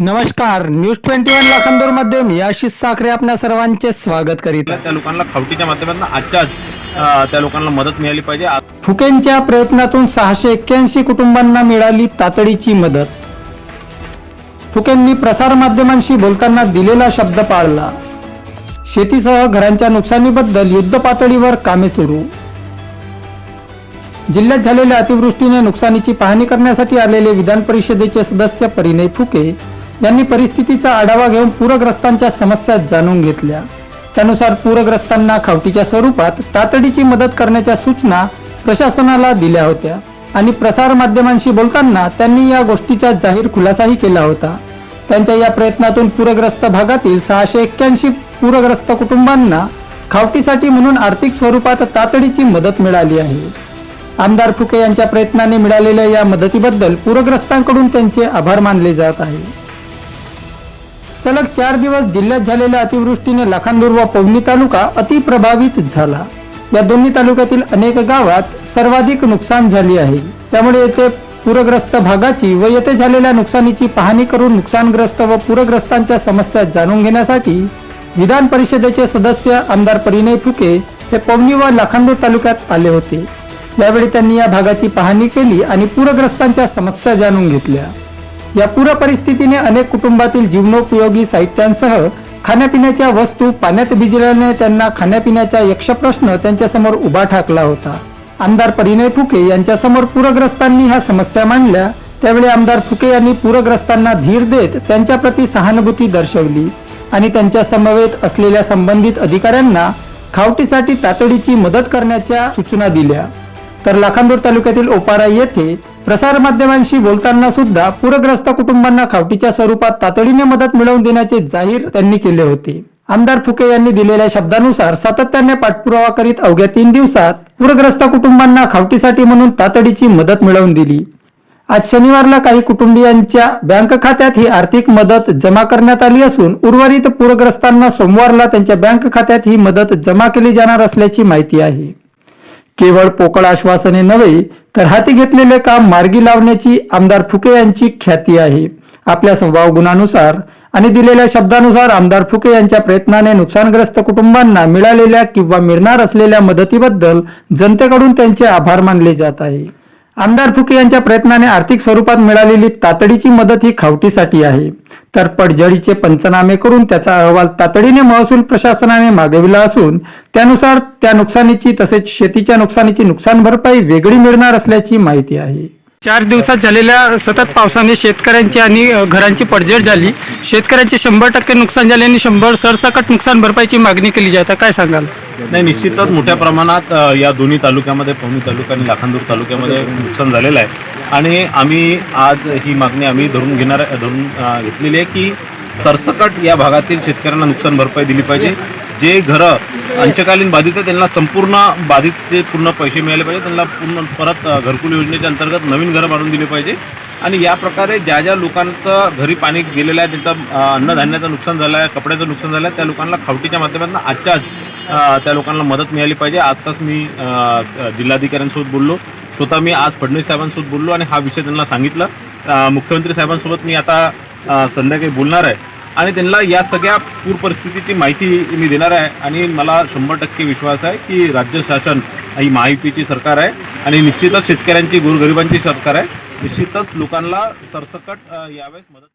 नमस्कार news twenty one लाखांदूरमध्ये मी आशिष साखरे आपल्या सर्वांचे स्वागत करीत. त्या लोकांना खावटीच्या माध्यमातून आजच्या आज अं, त्या लोकांना मदत मिळाली पाहिजे. आ- फुकेंच्या प्रयत्नातून सहाशे एक्क्याऐंशी कुटुंबांना मिळाली तातडीची मदत. फुकेंनी प्रसारमाध्यमांशी बोलताना दिलेला शब्द पाळला. शेतीसह घरांच्या नुकसानीबद्दल युद्ध पातळीवर कामे सुरू. जिल्ह्यात झालेल्या अतिवृष्टीने नुकसानीची पाहणी करण्यासाठी आलेले विधान परिषदेचे सदस्य परिणय फुके यांनी परिस्थितीचा आढावा घेऊन पूरग्रस्तांच्या समस्या जाणून घेतल्या. त्यानुसार पूरग्रस्तांना खावटीच्या स्वरूपात तातडीची मदत करण्याच्या सूचना प्रशासनाला दिल्या होत्या आणि प्रसार माध्यमांशी बोलताना त्यांनी या गोष्टीचा जाहीर खुलासाही केला होता. त्यांच्या या प्रयत्नातून पूरग्रस्त भागातील सहाशे एक्क्याऐंशी पूरग्रस्त कुटुंबांना खावटीसाठी म्हणून आर्थिक स्वरूपात तातडीची मदत मिळाली आहे. आमदार फुके यांच्या प्रयत्नाने मिळालेल्या या मदतीबद्दल पूरग्रस्तांकडून त्यांचे आभार मानले जात आहे. सलग चार दिवस जिल्ह्यात झालेल्या अतिवृष्टीने लाखांदूर व पवनी तालुका अतिप्रभावित झाला. या दोन्ही तालुक्यातील अनेक गावात सर्वाधिक नुकसान झाली आहे. त्यामुळे येथे पूरग्रस्त भागाची व येथे झालेल्या नुकसानीची पाहणी करून नुकसानग्रस्त व पूरग्रस्तांच्या समस्या जाणून घेण्यासाठी विधान परिषदेचे सदस्य आमदार परिणय फुके हे पवनी व लाखांदूर तालुक्यात आले होते. यावेळी त्यांनी या भागाची पाहणी केली आणि पूरग्रस्तांच्या समस्या जाणून घेतल्या. या पूर परिस्थितीने अनेक कुटुंबातील जीवनोपयोगी साहित्यांसह खाण्यापिण्याच्या वस्तू पाण्यात भिजल्याने त्यांना खाण्यापिण्याचा यक्षप्रश्न त्यांच्यासमोर उभा ठाकला होता. आमदार परिणय फुके यांच्यासमोर पूरग्रस्तांनी ह्या समस्या मांडल्या. त्यावेळी आमदार फुके यांनी पूरग्रस्तांना धीर देत त्यांच्याप्रती सहानुभूती दर्शवली आणि त्यांच्या समवेत असलेल्या संबंधित अधिकाऱ्यांना खावटीसाठी तातडीची मदत करण्याच्या सूचना दिल्या. तर लाखांदूर तालुक्यातील ओपारा येथे प्रसारमाध्यमांशी बोलताना सुद्धा पूरग्रस्त कुटुंबांना खावटीच्या स्वरूपात तातडीने मदत मिळवून देण्याचे जाहीर त्यांनी केले होते. आमदार फुके यांनी दिलेल्या शब्दानुसार सातत्याने पाठपुरावा करीत अवघ्या तीन दिवसात पूरग्रस्त कुटुंबांना खावटीसाठी म्हणून तातडीची मदत मिळवून दिली. आज शनिवारला काही कुटुंबियांच्या बँक खात्यात ही आर्थिक मदत जमा करण्यात आली असून उर्वरित पूरग्रस्तांना सोमवारला त्यांच्या बँक खात्यात ही मदत जमा केली जाणार असल्याची माहिती आहे. केवळ पोकळ आश्वासने नव्हे तर हाती घेतलेले काम मार्गी लावण्याची आमदार फुके यांची ख्याती आहे. आपल्या स्वभाव गुणानुसार आणि दिलेल्या शब्दानुसार आमदार फुके यांच्या प्रयत्नाने नुकसानग्रस्त कुटुंबांना मिळालेल्या किंवा मिळणार असलेल्या मदतीबद्दल जनतेकडून त्यांचे आभार मानले जात आहे. आमदार फुके यांच्या प्रयत्नाने आर्थिक स्वरूपात मिळालेली तातडीची मदत ही खावटीसाठी आहे. तर पडझडीचे पंचनामे करून त्याचा अहवाल तातडीने महसूल प्रशासनाने मागविला असून त्यानुसार त्या नुकसानीची तसेच शेतीच्या नुकसानीची नुकसान भरपाई वेगळी मिळणार असल्याची माहिती आहे. चार दिवसात झालेल्या सतत पावसाने शेतकऱ्यांची आणि घरांची पडझड झाली. शेतकऱ्यांचे शंभर टक्के नुकसान झाले आणि शंभर सरसकट नुकसान भरपाईची मागणी केली जाते. काय सांगाल? नाही निश्चितच मोठ्या प्रमाणात या दोन्ही तालुक्यामध्ये पवनी तालुका आणि लाखांदूर तालुक्यामध्ये नुकसान झालेलं आहे. आणि आम्ही आज ही मागणी आम्ही धरून घेणार धरून घेतलेली आहे की सरसकट या भागातील शेतकऱ्यांना नुकसान भरपाई दिली पाहिजे. जे घरं अंशकालीन बाधित आहे त्यांना संपूर्ण बाधितचे पूर्ण पैसे मिळाले पाहिजे. त्यांना पूर्ण परत घरकुल योजनेच्या अंतर्गत नवीन घरं बांधून दिले पाहिजे. आणि या प्रकारे ज्या ज्या लोकांचं घरी पाणी गेलेलं आहे त्यांचं अन्नधान्याचं नुकसान झालं आहे कपड्याचं नुकसान झालं आहे त्या लोकांना खावटीच्या माध्यमातून आजच्या आज त्या लोकांना मदत मिळाली पाहिजे. आत्ताच मी जिल्हाधिकाऱ्यांसोबत बोललो. स्वतः मी आज फडणवीस साहेबांसोबत बोललो आणि हा विषय त्यांना सांगितला. मुख्यमंत्री साहेबांसोबत मी आता संध्याकाळी बोलणार आहे. आणि त्यांना या सगळ्या पूर परिस्थितीची माहिती मी देणार आहे. आणि मला शंभर टक्के विश्वास आहे की राज्य शासन ही महायुतीची सरकार आहे. आणि निश्चितच शेतकऱ्यांची गोरगरिबांची सरकार आहे. निश्चितच लोकांना सरसकट यावेळेस मदत